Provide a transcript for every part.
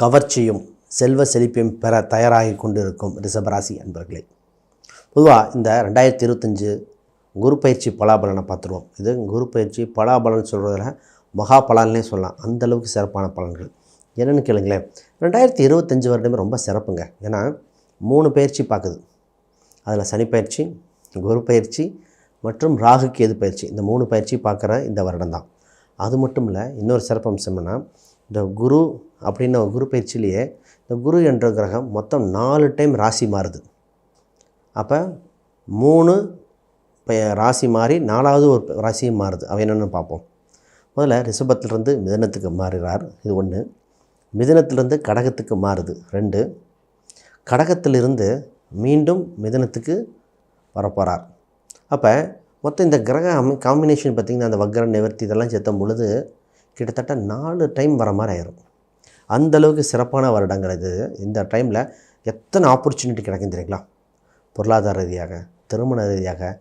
கவர்ச்சியும் செல்வ செழிப்பையும் பெற தயாராகி கொண்டிருக்கும் ரிஷபராசி அன்பர்களே. பொதுவாக இந்த ரெண்டாயிரத்தி இருபத்தஞ்சு குரு பயிற்சி பலாபலனை பார்த்துருவோம். இது குரு பயிற்சி பலாபலன் சொல்கிறதுல மகா பலன்னே சொல்லலாம். அந்த அளவுக்கு சிறப்பான பலன்கள். என்னென்னு கேளுங்களேன். ரெண்டாயிரத்தி இருபத்தஞ்சு வருடமே ரொம்ப சிறப்புங்க. ஏன்னா மூணு பயிற்சி பார்க்குது. அதில் சனி பயிற்சி குரு பயிற்சி மற்றும் ராகு கேது பயிற்சி. இந்த மூணு பயிற்சி பார்க்குற இந்த வருடம் தான். அது மட்டும் இல்லை இன்னொரு சிறப்பம்சம் இந்த குரு அப்படின்ன குரு பயிற்சியிலேயே இந்த குரு என்ற கிரகம் மொத்தம் நாலு டைம் ராசி மாறுது. அப்போ மூணு ராசி மாறி நாலாவது ஒரு ராசியும் மாறுது. அவ என்னென்னு பார்ப்போம். முதல்ல ரிஷபத்திலிருந்து மிதனத்துக்கு மாறுகிறார். இது ஒன்று மிதனத்திலிருந்து கடகத்துக்கு மாறுது. ரெண்டு கடகத்திலிருந்து மீண்டும் மிதனத்துக்கு வரப்போகிறார் அப்போ மொத்தம் இந்த கிரக அமை காம்பினேஷன் பார்த்திங்கன்னா அந்த வக்ர நிவர்த்தி இதெல்லாம் சேர்த்தும் பொழுது கிட்டத்தட்ட நாலு டைம் வர மாதிரி ஆயிரும். அந்தளவுக்கு சிறப்பான வருடங்கள் இது. இந்த டைமில் எத்தனை ஆப்பர்ச்சுனிட்டி கிடைக்கும் தெரியுங்களா? பொருளாதார ரீதியாக திருமண ரீதியாக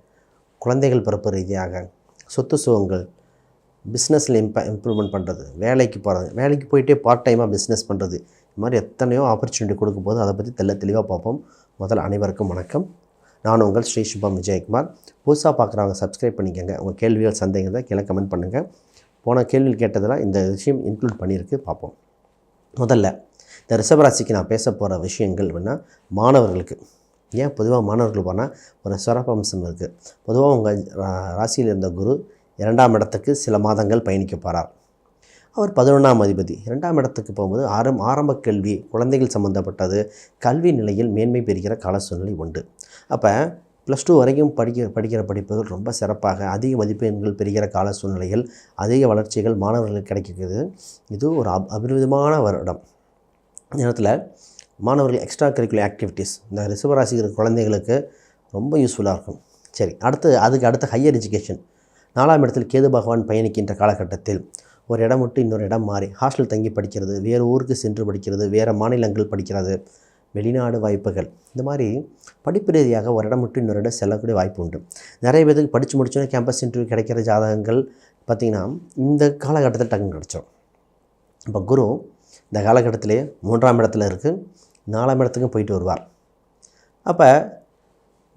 குழந்தைகள் பிறப்பு ரீதியாக சொத்து சுகங்கள் பிஸ்னஸில் இம்ப இம்ப்ரூவ்மெண்ட் பண்ணுறது வேலைக்கு போகிறது வேலைக்கு போயிட்டே பார்ட் டைமாக பிஸ்னஸ் பண்ணுறது இது மாதிரி எத்தனையோ ஆப்பர்ச்சுனிட்டி கொடுக்கும்போது அதை பற்றி தெல்ல தெளிவாக பார்ப்போம். முதல் அனைவருக்கும் வணக்கம். நான் உங்கள் ஸ்ரீ சுபம் விஜயகுமார். புதுசாக பார்க்குறவங்க சப்ஸ்கிரைப் பண்ணிக்கோங்க. உங்கள் கேள்விகள் சந்தேகத்தை கீழே கமெண்ட் பண்ணுங்கள் போன கேள்வியில் கேட்டதெல்லாம் இந்த விஷயம் இன்க்ளூட் பண்ணியிருக்கு பார்ப்போம். முதல்ல இந்த ரிஷபராசிக்கு நான் பேச போகிற விஷயங்கள் அப்படின்னா மாணவர்களுக்கு. ஏன் பொதுவாக மாணவர்கள் போனால் ஒரு சிறப்பம்சம் இருக்குது பொதுவாக உங்கள் ராசியில் இருந்த குரு இரண்டாம் இடத்துக்கு சில மாதங்கள் பயணிக்க போகிறார் அவர் பதினொன்றாம் அதிபதி. இரண்டாம் இடத்துக்கு போகும்போது ஆரம் ஆரம்ப கல்வி குழந்தைகள் சம்மந்தப்பட்டது கல்வி நிலையில் மேன்மை பெறுகிற கால சூழ்நிலை உண்டு. அப்போ ப்ளஸ் டூ வரைக்கும் படிக்க படிக்கிற படிப்புகள் ரொம்ப சிறப்பாக அதிக மதிப்பெண்கள் பெறுகிற கால சூழ்நிலைகள் அதிக வளர்ச்சிகள் மாணவர்களுக்கு கிடைக்கிறது இது ஒரு அப் அபிரிதமான வருடம். நேரத்தில் மாணவர்கள் எக்ஸ்ட்ரா கரிக்குலர் ஆக்டிவிட்டீஸ் இந்த ரிசவராசிக்கிற இருக்கிற குழந்தைகளுக்கு ரொம்ப யூஸ்ஃபுல்லாக இருக்கும். சரி அடுத்து அதுக்கு அடுத்த ஹையர் எஜுகேஷன் நாலாம் இடத்தில் கேது பகவான் பயணிக்கின்ற காலகட்டத்தில் ஒரு இடம் விட்டு இன்னொரு இடம் மாறி ஹாஸ்டல் தங்கி படிக்கிறது வேறு ஊருக்கு சென்று படிக்கிறது வேறு மாநிலங்கள் படிக்கிறது. வெளிநாடு வாய்ப்புகள். இந்த மாதிரி படிப்பு ரீதியாக ஒரு இடம் விட்டு இன்னொரு இடம் செல்லக்கூடிய வாய்ப்பு உண்டு. நிறைய பேருக்கு படித்து முடிச்சோன்னே கேம்பஸ் இன்டர்வியூ கிடைக்கிற ஜாதகங்கள் பார்த்திங்கன்னா இந்த காலகட்டத்தில் டக்குன்னு கிடச்சோம் இப்போ குரு இந்த காலகட்டத்திலே மூன்றாம் இடத்துல இருக்குது நாலாம் இடத்துக்கும் போயிட்டு வருவார். அப்போ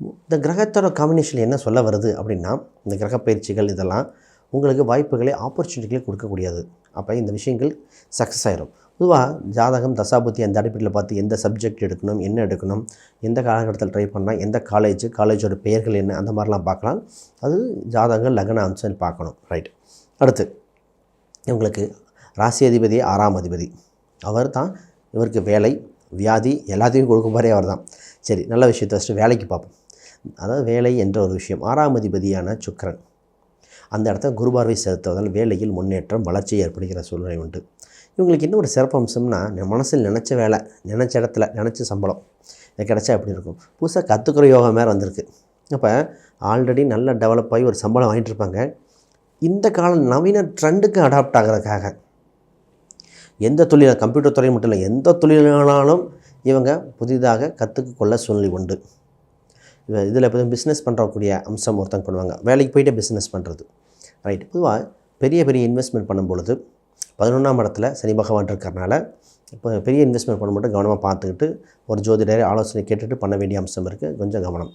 இந்த கிரகத்தோட காம்பினேஷன் என்ன சொல்ல வருது அப்படின்னா இந்த கிரக பயிற்சிகள் இதெல்லாம் உங்களுக்கு வாய்ப்புகளை ஆப்பர்ச்சுனிட்டிகளை கொடுக்கக்கூடியது. அப்போ இந்த விஷயங்கள் சக்ஸஸ் ஆயிரும். பொதுவாக ஜாதகம் தசாபுத்தி அந்த அடிப்படையில் பார்த்து எந்த சப்ஜெக்ட் எடுக்கணும் என்ன எடுக்கணும் எந்த காலகட்டத்தில் ட்ரை பண்ணால் எந்த காலேஜ் காலேஜோட பெயர்கள் என்ன அந்த மாதிரிலாம் பார்க்கலாம். அது ஜாதகங்கள் லக்ன அம்சம் பார்க்கணும். ரைட் அடுத்து இவங்களுக்கு ராசி அதிபதி ஆறாம் அதிபதி. அவர் தான் இவருக்கு வேலை வியாதி எல்லாத்தையும் கொடுக்கும்பாரே அவர் தான். சரி நல்ல விஷயத்தை ஃபஸ்ட்டு வேலைக்கு பார்ப்போம். அதாவது வேலை என்ற ஒரு விஷயம். ஆறாம் அதிபதியான சுக்கரன். அந்த இடத்த குருபார்வை செலுத்துவதால் வேலையில் முன்னேற்றம் வளர்ச்சி ஏற்படுகிற சூழ்நிலை உண்டு. இவங்களுக்கு இன்னும் ஒரு சிறப்பு அம்சம்னா மனசில் நினச்ச வேலை நினச்ச இடத்துல நினச்ச சம்பளம் இது கிடச்சா எப்படி இருக்கும்? புதுசாக கற்றுக்கிற யோகா மேலே வந்திருக்கு. அப்போ ஆல்ரெடி நல்லா டெவலப் ஆகி ஒரு சம்பளம் வாங்கிட்டு இருப்பாங்க. இந்த கால நவீன ட்ரெண்டுக்கு அடாப்ட் ஆகிறதுக்காக எந்த தொழில் கம்ப்யூட்டர் துறை மட்டும் இல்லை எந்த தொழிலானாலும் இவங்க புதிதாக கற்றுக்கொள்ள சூழ்நிலை உண்டு. இதில் இப்போ பிஸ்னஸ் பண்ணுறக்கூடிய அம்சம் ஒருத்தங்க பண்ணுவாங்க. வேலைக்கு போயிட்டு பிஸ்னஸ் பண்ணுறது ரைட் பொதுவாக பெரிய பெரிய இன்வெஸ்ட்மெண்ட் பண்ணும்பொழுது பதினொன்றாம் இடத்துல சனி பகவான் இருக்கிறனால இப்போ பெரிய இன்வெஸ்ட்மெண்ட் பண்ண மட்டும் கவனமாக பார்த்துக்கிட்டு ஒரு ஜோதிடரை ஆலோசனை கேட்டுட்டு பண்ண வேண்டிய அம்சம் இருக்குது கொஞ்சம் கவனம்.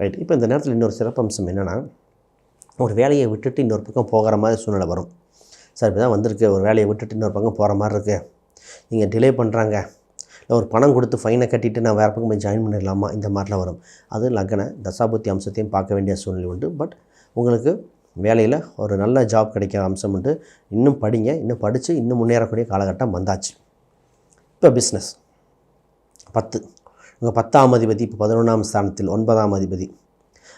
ரைட் இப்போ இந்த நேரத்தில் இன்னொரு சிறப்பு அம்சம் என்னென்னா ஒரு வேலையை விட்டுட்டு இன்னொரு பக்கம் போகிற மாதிரி சூழ்நிலை வரும். சார் இப்போ தான் வந்திருக்கு. ஒரு வேலையை விட்டுட்டு இன்னொரு பக்கம் போகிற மாதிரி இருக்குது நீங்கள் டிலே பண்ணுறாங்க இல்லை ஒரு பணம் கொடுத்து ஃபைனை கட்டிட்டு நான் வேறு பக்கம் போய் ஜாயின் பண்ணிடலாமா? இந்த மாதிரிலாம் வரும். அது லக்ன தசாபுத்தி அம்சத்தையும் பார்க்க வேண்டிய சூழ்நிலை உண்டு. பட் உங்களுக்கு வேலையில் ஒரு நல்ல ஜாப் கிடைக்கிற அம்சம் உண்டு. இன்னும் படிங்க இன்னும் படித்து இன்னும் முன்னேறக்கூடிய காலகட்டம் வந்தாச்சு. இப்போ பிஸ்னஸ் பத்து. உங்கள் பத்தாம் அதிபதி இப்போ பதினொன்றாம் ஸ்தானத்தில் ஒன்பதாம் அதிபதி.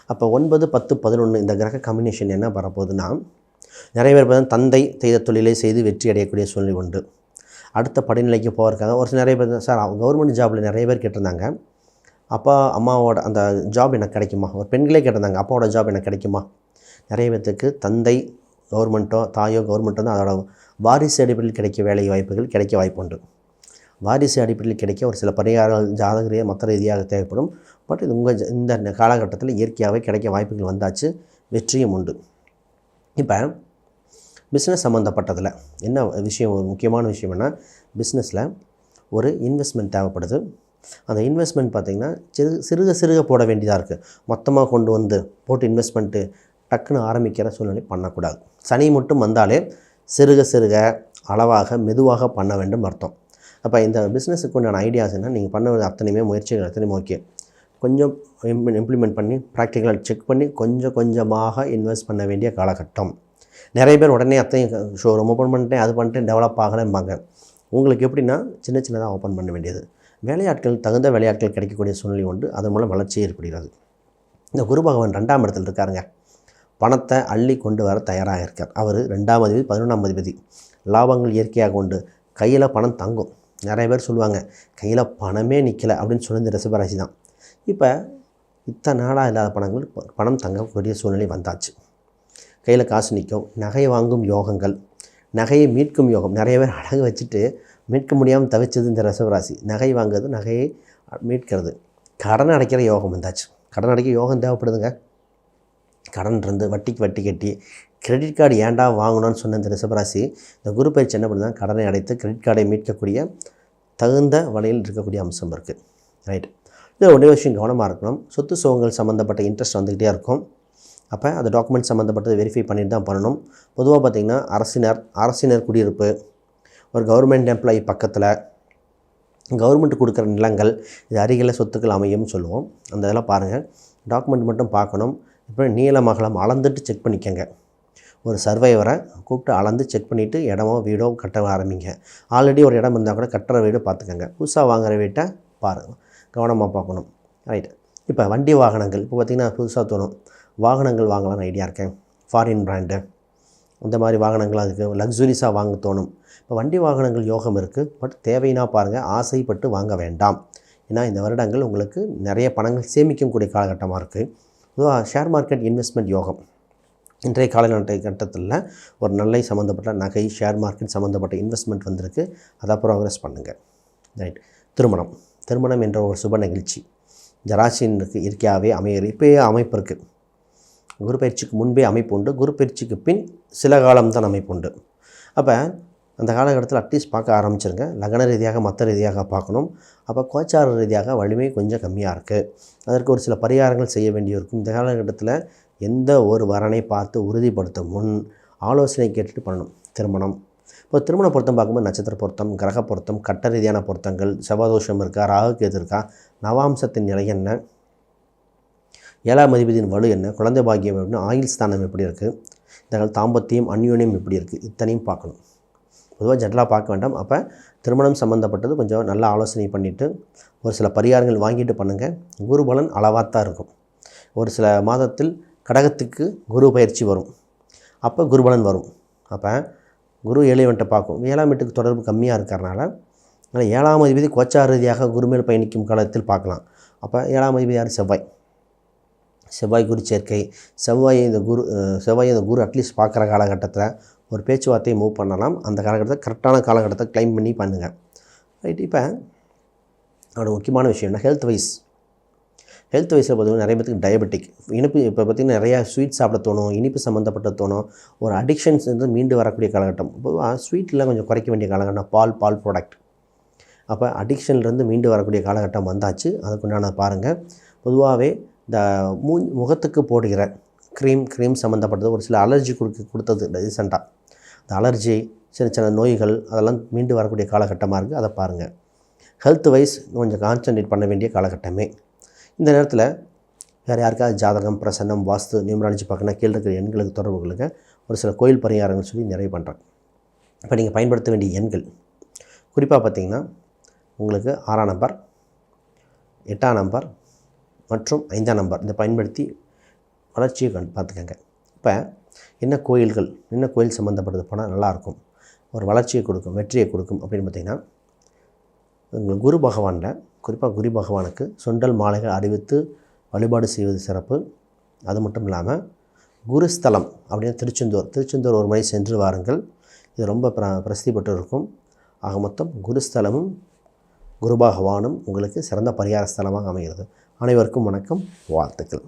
அப்போ ஒன்பது பத்து பதினொன்று இந்த கிரக காம்பினேஷன் என்ன வரப்போகுதுன்னா நிறைய பேர் பார்த்தா தந்தை செய்த தொழிலை செய்து வெற்றி அடையக்கூடிய சூழ்நிலை உண்டு. அடுத்த படிநிலைக்கு போகிறக்காக ஒரு சில நிறைய பேர் சார் கவர்மெண்ட் ஜாபில் நிறைய பேர் கேட்டிருந்தாங்க. அப்பா அம்மாவோட அந்த ஜாப் எனக்கு கிடைக்குமா? ஒரு பெண்களே கேட்டிருந்தாங்க அப்பாவோட ஜாப் எனக்கு கிடைக்குமா? நிறைய பேர்த்துக்கு தந்தை கவர்மெண்ட்டோ தாயோ கவர்மெண்ட்டோ தான் அதோட வாரிசு அடிப்படையில் கிடைக்க வேலை வாய்ப்புகள் கிடைக்க வாய்ப்பு உண்டு வாரிசு அடிப்படையில் கிடைக்க ஒரு சில பரிகாரங்கள் ஜாதக ரீதியாக மற்ற ரீதியாக தேவைப்படும். பட் இது உங்கள் இந்த காலகட்டத்தில் இயற்கையாகவே கிடைக்க வாய்ப்புகள் வந்தாச்சு வெற்றியும் உண்டு. இப்போ பிஸ்னஸ் சம்மந்தப்பட்டதில் என்ன விஷயம் ஒரு முக்கியமான விஷயம் என்ன பிஸ்னஸில் ஒரு இன்வெஸ்ட்மெண்ட் தேவைப்படுது. அந்த இன்வெஸ்ட்மெண்ட் பார்த்திங்கன்னா சிறு சிறுக சிறுக போட வேண்டியதாக இருக்குது மொத்தமாக கொண்டு வந்து போட்டு இன்வெஸ்ட்மெண்ட்டு டக்குன்னு ஆரம்பிக்கிற சூழ்நிலை பண்ணக்கூடாது. சனி மட்டும் வந்தாலே சிறுக சிறுக அளவாக மெதுவாக பண்ண வேண்டும் அர்த்தம். அப்போ இந்த பிஸ்னஸுக்கு உண்டான ஐடியாஸ் என்ன? நீங்கள் பண்ண அத்தனையுமே முயற்சிகள் அத்தனையும் ஓகே கொஞ்சம் இம்ப்ளிமெண்ட் பண்ணி ப்ராக்டிக்கலாக செக் பண்ணி கொஞ்சம் கொஞ்சமாக இன்வெஸ்ட் பண்ண வேண்டிய காலகட்டம். நிறைய பேர் உடனே அத்தையும் ஷோரூம் ஓப்பன் பண்ணிட்டேன் அது பண்ணிட்டேன் டெவலப் ஆகலைம்பாங்க. உங்களுக்கு எப்படின்னா சின்ன சின்னதாக ஓப்பன் பண்ண வேண்டியது. வேலையாட்கள் தகுந்த வேலையாட்கள் கிடைக்கக்கூடிய சூழ்நிலை உண்டு. அதன் மூலம் வளர்ச்சி ஏற்படுகிறது. இந்த குரு பகவான் ரெண்டாம் இடத்துல இருக்காருங்க. பணத்தை அள்ளி கொண்டு வர தயாராக இருக்கார். அவர் ரெண்டாம் அதிபதி பதினொன்றாம் அதிபதி. லாபங்கள் இயற்கையாக உண்டு. கையில் பணம் தங்கும். நிறைய பேர் சொல்லுவாங்க கையில் பணமே நிற்கலை அப்படின்னு சொல்லி இந்த ரிசபராசி தான். இப்போ இத்தனை நாளாக இல்லாத பணங்கள் ப- பணம் தங்கக்கூடிய சூழ்நிலை வந்தாச்சு. கையில் காசு நிற்கும் நகை வாங்கும் யோகங்கள் நகையை மீட்கும் யோகம். நிறைய பேர் அழகு வச்சுட்டு மீட்க முடியாமல் தவிச்சது இந்த ரசவராசி நகை வாங்குறது நகையை மீட்கிறது. கடன் அடைக்கிற யோகம் வந்தாச்சு. கடன் அடைக்க யோகம் தேவைப்படுதுங்க. கடன் இருந்து வட்டிக்கு வட்டி கட்டி கிரெடிட் கார்டு ஏன்டா வாங்கணும்னு சொன்ன இந்த ரிஷபராசி இந்த குரு பயிற்சி என்ன பண்ணுதான் கடனை அடைத்து கிரெடிட் கார்டை மீட்கக்கூடிய தகுந்த வழியில் இருக்கக்கூடிய அம்சம் இருக்குது ரைட் இது ஒரே விஷயம் கவனமாக இருக்கணும். சொத்து சுகங்கள் சம்மந்தப்பட்ட இன்ட்ரெஸ்ட் வந்துக்கிட்டே இருக்கும். அப்போ அந்த டாக்குமெண்ட் சம்மந்தப்பட்டதை வெரிஃபை பண்ணிட்டு தான் பண்ணணும். பொதுவாக பார்த்திங்கன்னா அரசினர் அரசினர் குடியிருப்பு ஒரு கவர்மெண்ட் எம்ப்ளாயி பக்கத்தில் கவர்மெண்ட் கொடுக்குற நிலங்கள் இது அருகில் சொத்துக்கள் அமையும்னு சொல்லுவோம். அந்த இதெல்லாம் பாருங்கள் டாக்குமெண்ட் மட்டும் பார்க்கணும். இப்போ நீளம் அகலம் அளந்துட்டு செக் பண்ணிக்கங்க. ஒரு சர்வைவரை கூப்பிட்டு அளந்து செக் பண்ணிவிட்டு இடமோ வீடோ கட்ட ஆரம்பிங்க. ஆல்ரெடி ஒரு இடம் இருந்தால் கூட கட்டுற வீடு பார்த்துக்கோங்க. புதுசாக வாங்குகிற வீட்டை பாருங்கள் கவனமாக பார்க்கணும். ரைட் இப்போ வண்டி வாகனங்கள் இப்போ பார்த்திங்கன்னா புதுசாக தோணும். வாகனங்கள் வாங்கலாம்னு ஐடியா இருக்கேன் ஃபாரின் பிராண்டு இந்த மாதிரி வாகனங்கள்லாம் இருக்குது லக்ஸுரிஸாக வாங்க தோணும். இப்போ வண்டி வாகனங்கள் யோகம் இருக்குது பட் தேவைன்னா பாருங்கள் ஆசைப்பட்டு வாங்க வேண்டாம். ஏன்னா இந்த வருடங்கள் உங்களுக்கு நிறைய பணங்கள் சேமிக்கக்கூடிய காலகட்டமாக இருக்குது ஷேர் மார்க்கெட் இன்வெஸ்ட்மெண்ட் யோகம். இன்றைய காலகட்ட கட்டத்தில் ஒரு நல்லை சம்மந்தப்பட்ட நகை ஷேர் மார்க்கெட் சம்மந்தப்பட்ட இன்வெஸ்ட்மெண்ட் வந்திருக்கு. அதை ப்ரோக்ரஸ் பண்ணுங்கள் ரைட் திருமணம். திருமணம் என்ற ஒரு சுப நிகழ்ச்சி. ஜராசினுக்கு இயற்கையாகவே அமையிற இப்போயே அமைப்பு இருக்குது குரு பயிற்சிக்கு முன்பே அமைப்பு உண்டு. குரு பயிற்சிக்கு பின் சில காலம்தான் அமைப்பு உண்டு. அப்போ அந்த காலகட்டத்தில் அட்லீஸ்ட் பார்க்க ஆரம்பிச்சிருங்க. லக்ன ரீதியாக மற்ற ரீதியாக பார்க்கணும். அப்போ கோச்சார ரீதியாக வலிமை கொஞ்சம் கம்மியாக இருக்குது அதற்கு ஒரு சில பரிகாரங்கள் செய்ய வேண்டியிருக்கும். இந்த காலகட்டத்தில் எந்த ஒரு வரனை பார்த்து உறுதிப்படுத்தும் முன் ஆலோசனை கேட்டுட்டு பண்ணணும். திருமணம். இப்போ திருமண பொருத்தம் பார்க்கும்போது நட்சத்திர பொருத்தம் கிரக பொருத்தம் கட்ட ரீதியான பொருத்தங்கள் செவ்வாதோஷம் இருக்கா ராகுக்கேது இருக்கா நவாம்சத்தின் நிலை என்ன ஏழாம் அதிபதியின் வலு என்ன குழந்தை பாக்கியம் எப்படி ஆயுள் ஸ்தானம் எப்படி இருக்குது இந்த தாம்பத்தியம் அந்யோன்யம் எப்படி இருக்குது இத்தனையும் பார்க்கணும். பொதுவாக ஜென்ரலாக பார்க்க வேண்டாம். அப்போ திருமணம் சம்மந்தப்பட்டது கொஞ்சம் நல்ல ஆலோசனை பண்ணிவிட்டு ஒரு சில பரிகாரங்கள் வாங்கிட்டு பண்ணுங்கள் குரு பலன் அளவாக தான் இருக்கும். ஒரு சில மாதத்தில் கடகத்துக்கு குரு பயிற்சி வரும். அப்போ குருபலன் வரும். அப்போ குரு ஏழைவன்ட்ட பார்க்கும். ஏழாம் வீட்டுக்கு தொடர்பு கம்மியாக இருக்கிறனால அதனால் ஏழாம் அதிபதி கோச்சா ரீதியாக குருமேல் பயணிக்கும் காலத்தில் பார்க்கலாம். அப்போ ஏழாம் அதிபதி யார்? செவ்வாய். செவ்வாய் குரு சேர்க்கை. செவ்வாய் இந்த குரு செவ்வாய் இந்த குரு அட்லீஸ்ட் பார்க்குற காலகட்டத்தில் ஒரு பேச்சுவார்த்தையை மூவ் பண்ணலாம். அந்த காலகட்டத்தை கரெக்டான காலகட்டத்தை கிளைம் பண்ணி பண்ணுங்கள் ரைட் இப்போ அதோட முக்கியமான விஷயம் என்ன? ஹெல்த் வைஸ் ஹெல்த் வைஸில் பார்த்தீங்கன்னா நிறைய பேருக்கு டயபெட்டிக் இனிப்பு இப்போ பார்த்திங்கன்னா நிறையா ஸ்வீட் சாப்பிட தோணும் இனிப்பு சம்மந்தப்பட்ட தோணும். ஒரு அடிக்ஷன்ஸ் வந்து மீண்டு வரக்கூடிய காலகட்டம். பொதுவாக ஸ்வீட்டில் கொஞ்சம் குறைக்க வேண்டிய காலகட்டம் பால் பால் ப்ராடக்ட் அப்போ அடிக்ஷன்லேருந்து மீண்டு வரக்கூடிய காலகட்டம் வந்தாச்சு. அதுக்குண்டான பாருங்கள் பொதுவாகவே இந்த மூ முகத்துக்கு போடுகிற க்ரீம் க்ரீம் சம்மந்தப்பட்டது ஒரு சில அலர்ஜி கொடுக்க கொடுத்தது ரீசெண்டாக இந்த அலர்ஜி சின்ன சின்ன நோய்கள் அதெல்லாம் மீண்டு வரக்கூடிய காலகட்டமாக இருக்குது. அதை பாருங்கள். ஹெல்த் வைஸ் கொஞ்சம் கான்சன்ட்ரேட் பண்ண வேண்டிய காலகட்டமே. இந்த நேரத்தில் வேறு யாருக்காவது ஜாதகம் பிரசன்னம் வாஸ்து நியூமராலஜி பார்க்கணும் கீழே இருக்கிற எண்களுக்கு தொடர்பு கொள்ளுங்க. ஒரு சில கோயில் பரிகாரங்கள் சொல்லி நிறைய பண்ணுறேன். இப்போ நீங்கள் பயன்படுத்த வேண்டிய எண்கள். குறிப்பாக பார்த்தீங்கன்னா உங்களுக்கு ஆறாம் நம்பர் எட்டாம் நம்பர் மற்றும் ஐந்தாம் நம்பர். இதை பயன்படுத்தி வளர்ச்சியை கண் பார்த்துக்கங்க. இப்போ என்ன கோயில்கள் என்ன கோயில் சம்மந்தப்பட்டது போனால் நல்லாயிருக்கும். ஒரு வளர்ச்சியை கொடுக்கும் வெற்றியை கொடுக்கும் அப்படின்னு பார்த்தீங்கன்னா உங்களுக்கு குரு பகவானில் குறிப்பாக குரு பகவானுக்கு சுண்டல் மாலைகள் அறிவித்து வழிபாடு செய்வது சிறப்பு. அது மட்டும் இல்லாமல் குருஸ்தலம் அப்படின்னு திருச்செந்தூர் திருச்செந்தூர் ஒரு முறை சென்று வாருங்கள். இது ரொம்ப பிர பிரசித்தி பெற்று இருக்கும் ஆக மொத்தம் குருஸ்தலமும் குரு பகவானும் உங்களுக்கு சிறந்த பரிகார ஸ்தலமாக அமைகிறது. அனைவருக்கும் வணக்கம் வாழ்த்துக்கள்.